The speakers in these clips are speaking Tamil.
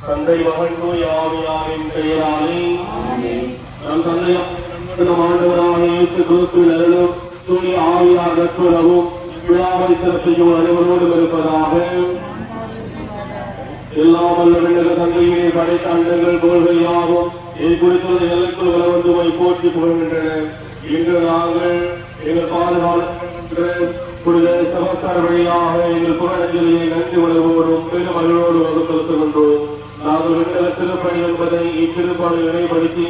தந்தை மகன் தூய் ஆவியாரின் பெயராலே நம் தந்தையாம் ஆண்டவராக இயேசு கிறிஸ்துவின் அருளும் தூய் ஆவியார் நட்புறவும் விழாவை சிறப்பையும் அனைவரோடும் இருப்பதாக. விண்ணக தந்தையே படைத்த அண்டங்கள் கோள்கள் யாவும் இது குறித்துள்ள எல்லைக்குள் வளர்ந்துமை போற்றி புகழ்கின்றன. இன்று நாங்கள் எங்கள் பாதுகாப்பு புனித சமஸ்கார வழியாக எங்கள் புகழஞ்சலியை நன்றி உணர்வோடும் பெரும் அருளோடு வகுப்படுத்துகின்றோம் நாங்கள் விண்ணக திருப்பணி என்பதை இத்திருப்பணி நினைவுபடுத்தி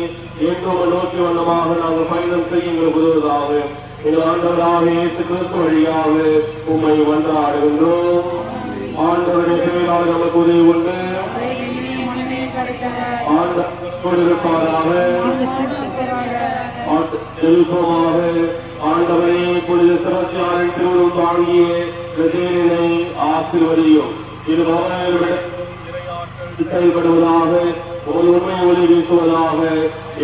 என்றும் நோக்கி வண்ணமாக நாங்கள் பயணம் செய்ய எங்களுக்கு உதவுவதாக. எங்கள் ஆண்டவராக இயேசு கிறிஸ்து வழியாக உம்மை வந்தாடுகின்றோம். ஆண்டவருடைய செயலாளர் நமக்கு உதவி உண்டு. ஆண்டவர் இருப்பாராக. செல்வமாக ஆண்டவரே புனித சிறப்பாரின் திருவிழம் தாங்கிய ஆசிர்வதியும். இது பவனங்களுடைய செயல்படுவதாக ஒரு உண்மை ஒளி வீசுவதாக.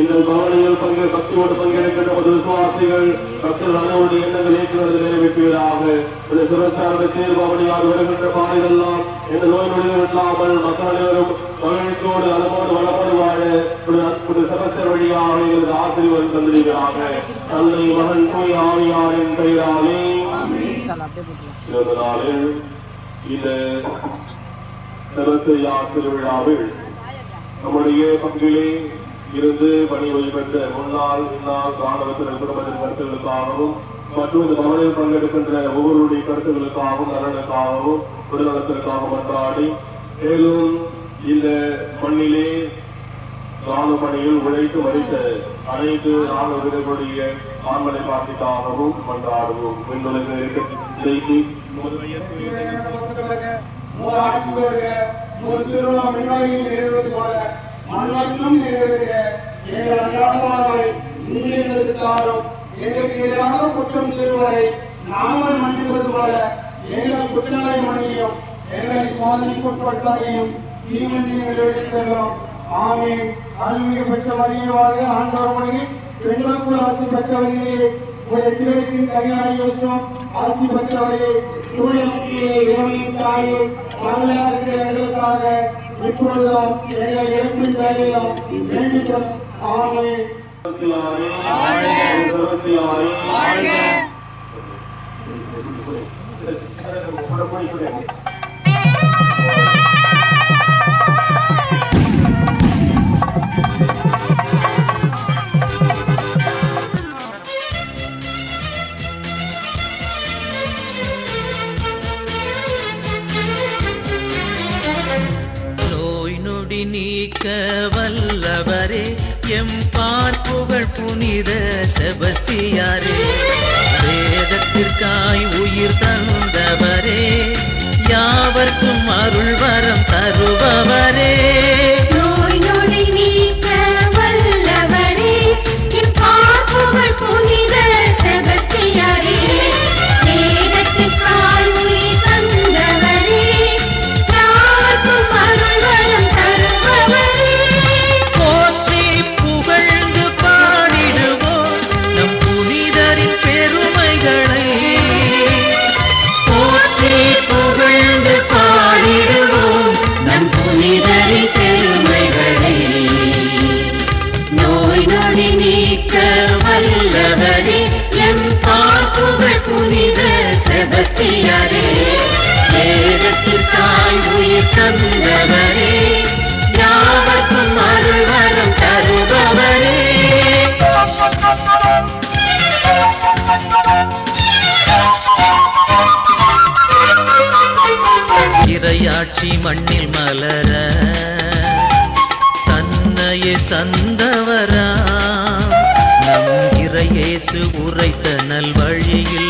இந்த பவனியில் பங்கு பக்தியோடு பங்கேற்கின்ற ஒரு விசுவாசிகள் பக்தர்கள் அனைவருடைய எண்ணங்கள் ஏற்றுவது நிறைவேற்றுவதாக இந்த சிவசாரத தேர் பவனியால் வருகின்ற பாதைகளெல்லாம் இந்த நோய் நொடிகள் இல்லாமல் மக்கள் அனைவரும் மகிழ்ச்சியோடு வாழ ஒரு சிவசர் வழியாக எங்களது ஆசிரியர் தந்திருக்கிறாங்க. தந்தை மகன் தூய் ஆவியாரின் பெயராலே. நாளில் இந்த சிறப்பு திருவிழாவில்? நம்முடைய பங்கிலே இருந்து பணி வழிபட்ட முன்னாள் இந்நாள் ராணுவத்தினர் குடும்பத்தின் கருத்துகளுக்காகவும் மற்றும் இந்த பவனில் பங்கெடுக்கின்ற ஒவ்வொருடைய கருத்துகளுக்காகவும் நலனுக்காகவும் உடல்நலத்திற்காகவும் மன்றாடி மேலும் இந்த மண்ணிலே ராணுவ பணியில் உழைத்து மறித்த அனைத்து ராணுவ வீரர்களுடைய ஆண்மனை பாட்டிக்காகவும் மன்றாடுவோம். விண்ணுலகில் செய்தி ஆட்சி வருக ஒரு திருவிழா மின்வாயில் நிறைவேறுவது போல மண்வர்க்கம் நிறைவேறுக எங்கள் அன்றாடமானவை இந்தியர்களுக்கு எங்களுக்கு எதிராக குற்றம் செய்வதை நாங்கள் மன்னிப்பது போல எங்கள் குற்றங்களை மன்னியும் எங்களை சுவாதனைக்குட்படுத்தாதையும் தீமந்தியும் விளைவித்தோம் ஆமே அருள்மிகு பெற்ற மறியவாக ஆண்டவர் மொழி பெண்களுக்குள் ஆட்சி பெற்றவர்களே உடைய திருவிழத்தின் கல்யாண யோசனம் ஆட்சி பெற்றவர்களே தூய முக்கிய இறைவனின் தாயே வரலாறுகளுக்காக இப்பொழுதும் எங்கள் இறப்பின் வேலையிலும் வேண்டிக்கும் ஆமே நோய் புனித செபஸ்தியாரே. செபஸ்தியாரே வேதத்திற்காய் உயிர் தந்தவரே யாவர்க்கும் அருள் வரம் தருபவரே. இரையாட்சி மண்ணில் மலர தன்னையே தந்தவரா? நம் இறையேசு உரைத்த நல்வழியில்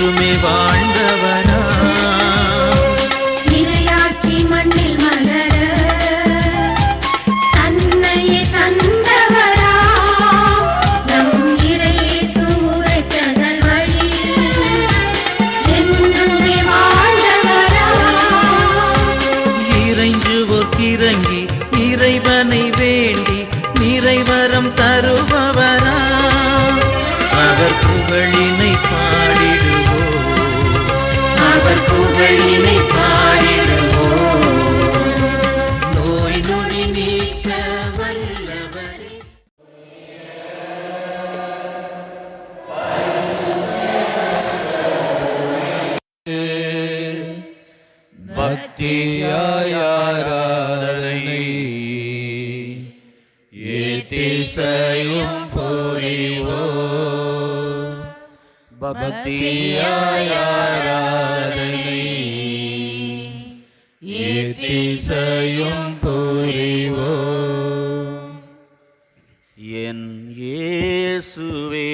என்றுமே வாழ்ந்தவர். பக்தியாய் ஏத்திசையும் புரிவோ பக்தியாய் ஏத்திசையும் புரிவோ என் இயேசுவே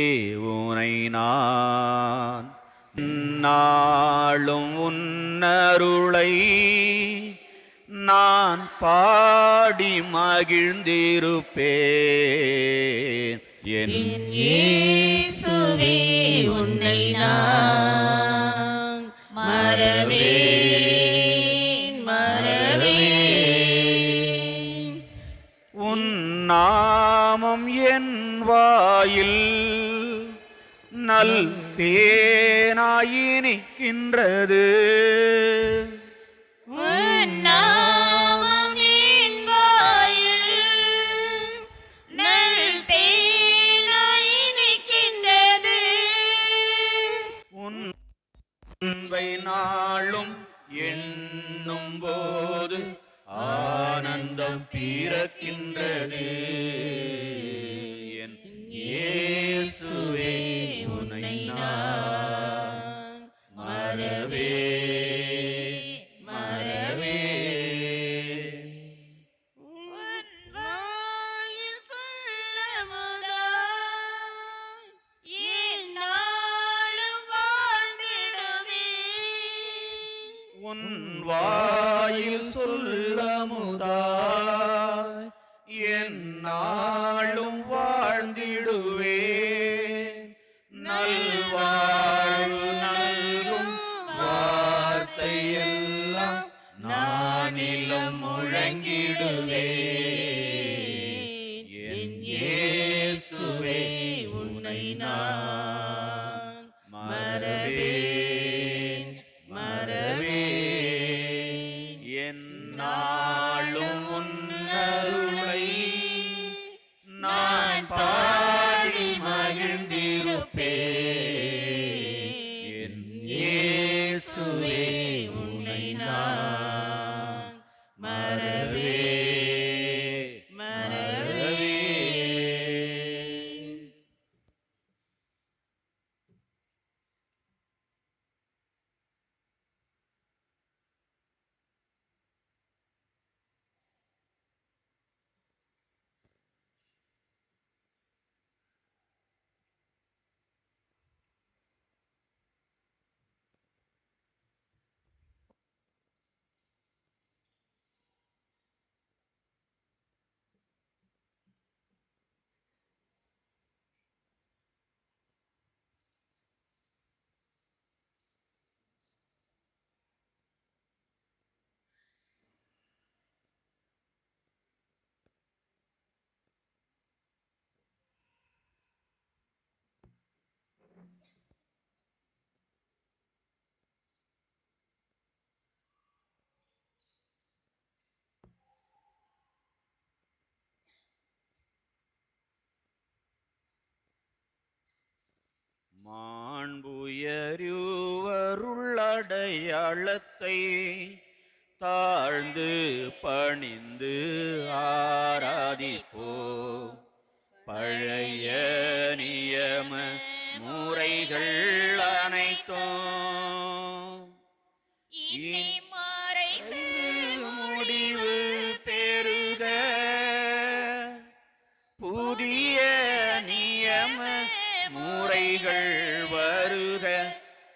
உனை நான் நாளும் உன்னருளை நான் பாடி மகிழ்ந்திருப்பேன். இயேசுவே உன்னை நான் மறவேன் மறவேன். உன் நாமம் என் வாயில் நல் தேனாயினிக்கின்றது உன் மாண்புயருவருள்ளடையாளத்தை தாழ்ந்து பணிந்து ஆராதிப்போ. பழைய நியம முறைகள்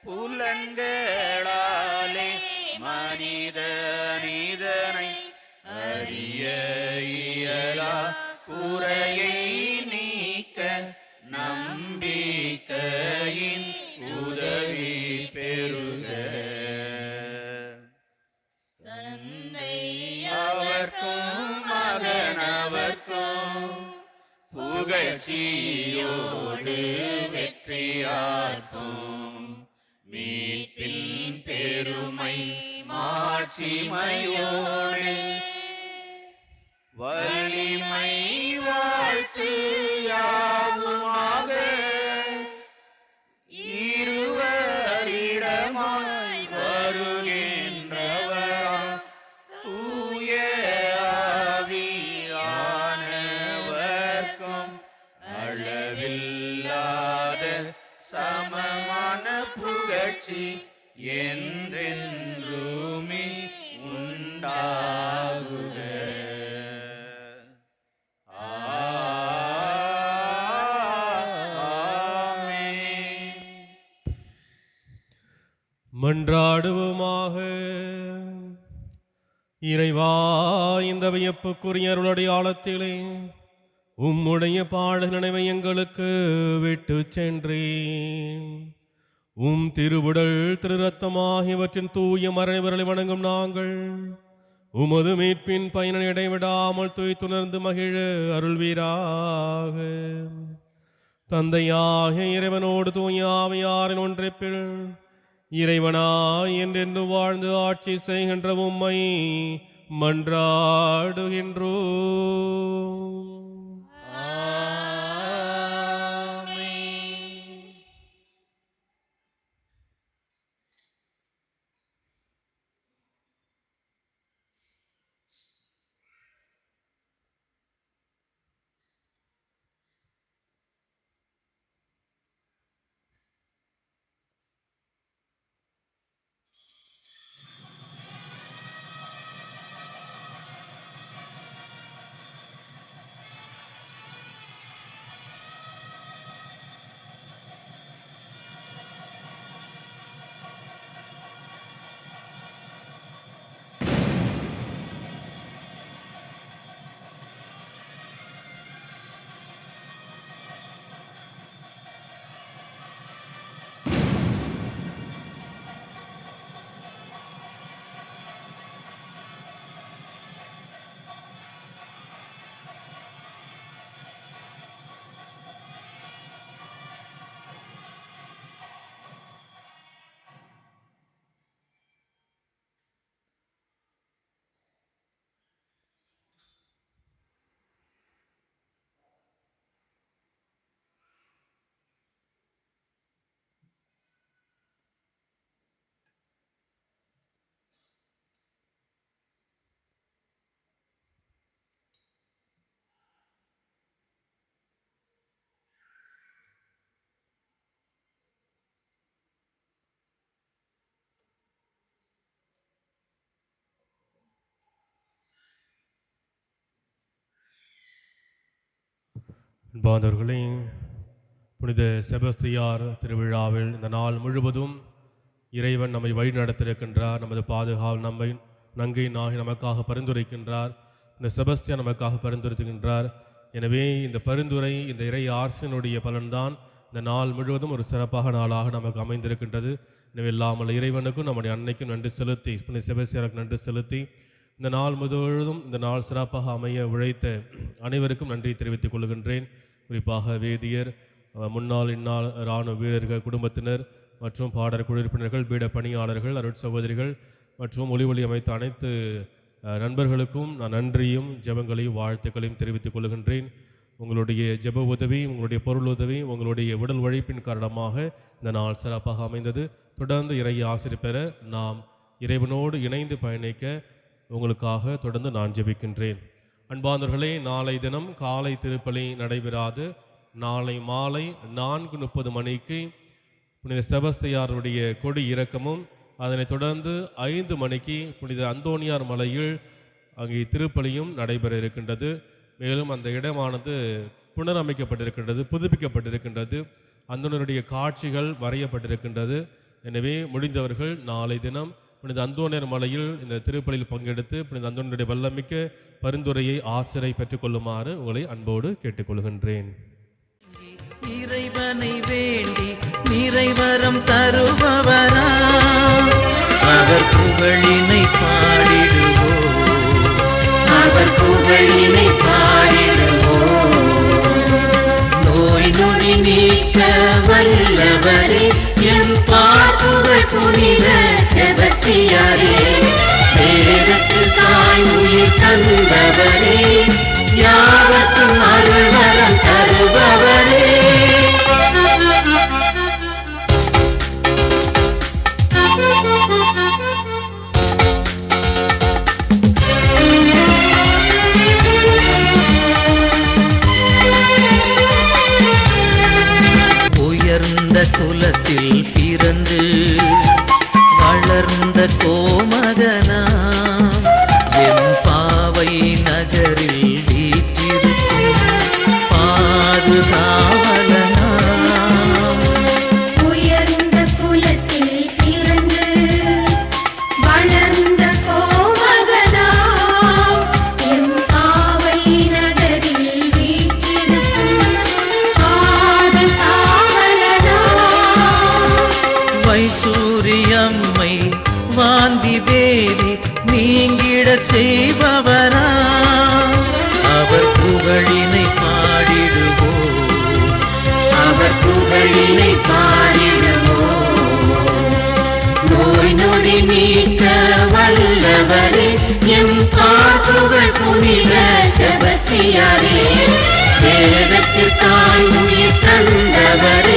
புலன்களாலே நீதனை அறிய இயலா குறையை நீக்க நம்பிக்கையின் உதவி பெருக தந்தை அவர்க்கும் புகழ்ச்சியோடு வெற்றியார்க்கும் மாட்சிமையோடு வலிமை வாழ்த்து யாவுமாக இருவரிடமாய் வருகின்றவரா தூய ஆவியானவர்க்கும் அளவில்லாத சமமான புகழ்ச்சி என்றென்று இறைவா இந்த வியப்புக்குரிய அருளுடைய ஆழத்திலே உம்முடைய பாட நினைவை எங்களுக்கு விட்டு சென்றேன் உம் திருவுடல் திரு ரத்தம் ஆகியவற்றின் தூய மரணிவர்களை வணங்கும் நாங்கள் உமது மீட்பின் பயனை இடைவிடாமல் துய்த்துணர்ந்து மகிழ அருள்வீராக. தந்தையாக இறைவனோடு தூய ஆவியாரின் ஒன்றிப்பில் இறைவனாய் என்றென்று வாழ்ந்து ஆட்சி செய்கின்ற உம்மை மன்றாடுகின்றோ அன்பாந்தவர்களே புனித செபஸ்தியார் திருவிழாவில் இந்த நாள் முழுவதும் இறைவன் நம்மை வழி நடத்திருக்கின்றார் நமது பாதுகாவல் நம்மை நங்கை நாகி நமக்காக பரிந்துரைக்கின்றார். இந்த செபஸ்தியா நமக்காக பரிந்துரைத்துகின்றார். எனவே இந்த பரிந்துரை இந்த இறை ஆர்சினுடைய பலன்தான் இந்த நாள் முழுவதும் ஒரு சிறப்பாக நாளாக நமக்கு அமைந்திருக்கின்றது. எனவே இல்லாமல் இறைவனுக்கும் நம்முடைய அன்னைக்கும் நன்றி செலுத்தி புனித செபஸ்தியாருக்கு நன்றி செலுத்தி இந்த நாள் முழுவதும் இந்த நாள் சிறப்பாக அமைய உழைத்த அனைவருக்கும் நன்றி தெரிவித்துக் கொள்கின்றேன். குறிப்பாக வேதியர் முன்னாள் இந்நாள் இராணுவ வீரர்கள் குடும்பத்தினர் மற்றும் பாடற் குழு பீட பணியாளர்கள் அருட் சகோதரிகள் மற்றும் ஒளி ஒளி அமைத்த அனைத்து நண்பர்களுக்கும் நான் நன்றியும் ஜெபங்களையும் வாழ்த்துக்களையும் தெரிவித்துக் கொள்கின்றேன். உங்களுடைய ஜெப உதவி உங்களுடைய பொருள் உதவி உங்களுடைய உடல் உழைப்பின் காரணமாக இந்த நாள் சிறப்பாக அமைந்தது. தொடர்ந்து இறைய ஆசிரியர் பெற நாம் இறைவனோடு இணைந்து பயணிக்க உங்களுக்காக தொடர்ந்து நான் ஜெபிக்கின்றேன். அன்பானவர்களே நாளை தினம் காலை திருப்பலி நடைபெறாது. நாளை மாலை நான்கு முப்பது மணிக்கு புனித செபஸ்தையாருடைய கொடி இறக்கமும் அதனைத் தொடர்ந்து ஐந்து மணிக்கு புனித அந்தோனியார் மலையில் அங்கே திருப்பலியும் நடைபெற இருக்கின்றது. மேலும் அந்த இடமானது புனரமைக்கப்பட்டிருக்கின்றது புதுப்பிக்கப்பட்டிருக்கின்றது. அந்தோனியருடைய காட்சிகள் வரையப்பட்டிருக்கின்றது. எனவே முடிந்தவர்கள் நாளை தினம் புனித அந்தோனியர் மலையில் இந்த திருப்பலியில் பங்கெடுத்து புனித அந்தோனியருடைய வல்லமிக்க பரிந்துரையை ஆசிரை பெற்றுக்கொள்ளுமாறு உங்களை அன்போடு கேட்டுக்கொள்கின்றேன். இறைவனை வேண்டி நிறைவரம் தருபவரா? அவர் புகழினை பாடிடுவோம் அவர் புகழினை பாடிடுவோம் நோய் நொடி நீக்க வல்லவரே எம் பார்ப்புகள் புனித செபஸ்தியாரே வேதத்து தாய் உயிர் தந்தவரே யாவற்றும் அருள் வரம் தருபவரே. எம் புனித செபஸ்தியாரே வேதத்திற்காய் உயிர் தந்தவரே.